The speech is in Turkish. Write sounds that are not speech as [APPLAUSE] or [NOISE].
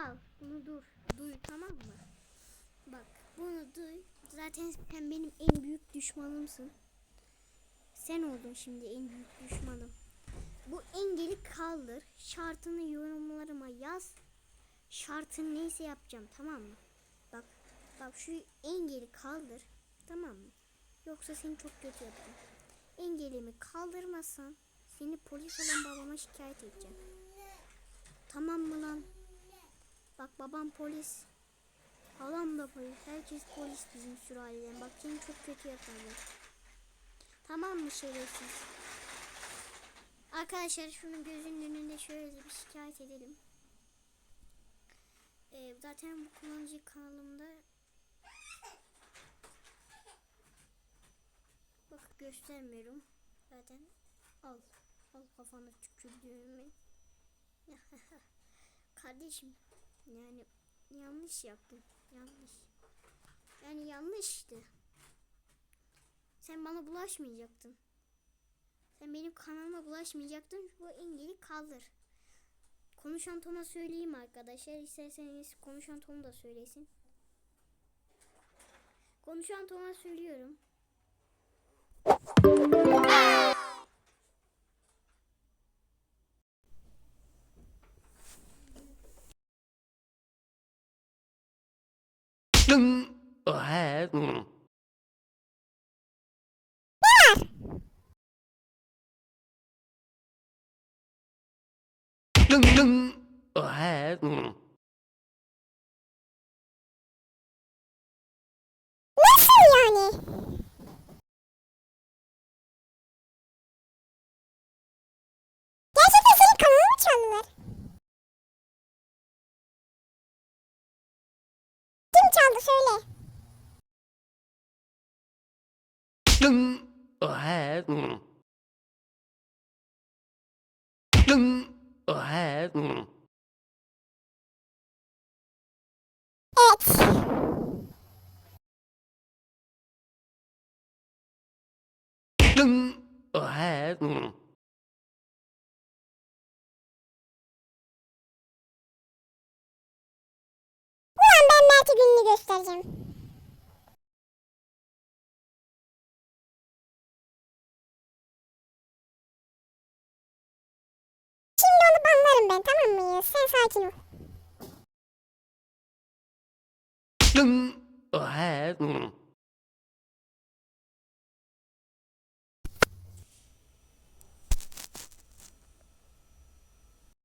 al. Bunu dur. Duy tamam mı? Bak bunu duy. Zaten sen benim en büyük düşmanımsın. Sen oldun şimdi en büyük düşmanım. Bu engeli kaldır. Şartını yorumlarıma yaz. Şartın neyse yapacağım tamam mı? Bak bak şu engeli kaldır. Tamam mı? Yoksa seni çok kötü yaparım. Engelimi kaldırmazsan seni polis olan babama şikayet edeceğim. Tamam mı lan? Bak babam polis. Halam da polis. Herkes polis bizim sülaleden. Bak seni çok kötü yaparlar. Tamam mı şerefsiz? Arkadaşlar şunun gözünün önünde şöyle bir şikayet edelim. Ee, zaten bu kullanıcı kanalımda Bak göstermiyorum. Zaten al. Al kafana tükürdüğümü. [LAUGHS] Kardeşim yani yanlış yaptın. Yanlış. Yani yanlıştı. Sen bana bulaşmayacaktın. Sen benim kanalıma bulaşmayacaktın. Bu engeli kaldır. Konuşan Tom'a söyleyeyim arkadaşlar. İsterseniz konuşan Tom da söylesin. Konuşan Tom'a söylüyorum. Dun dun. Çaldı söyle. He. He. Evet. He. Mert'e gününü göstereceğim. Şimdi onu banlarım ben tamam mı? Sen sakin ol. He.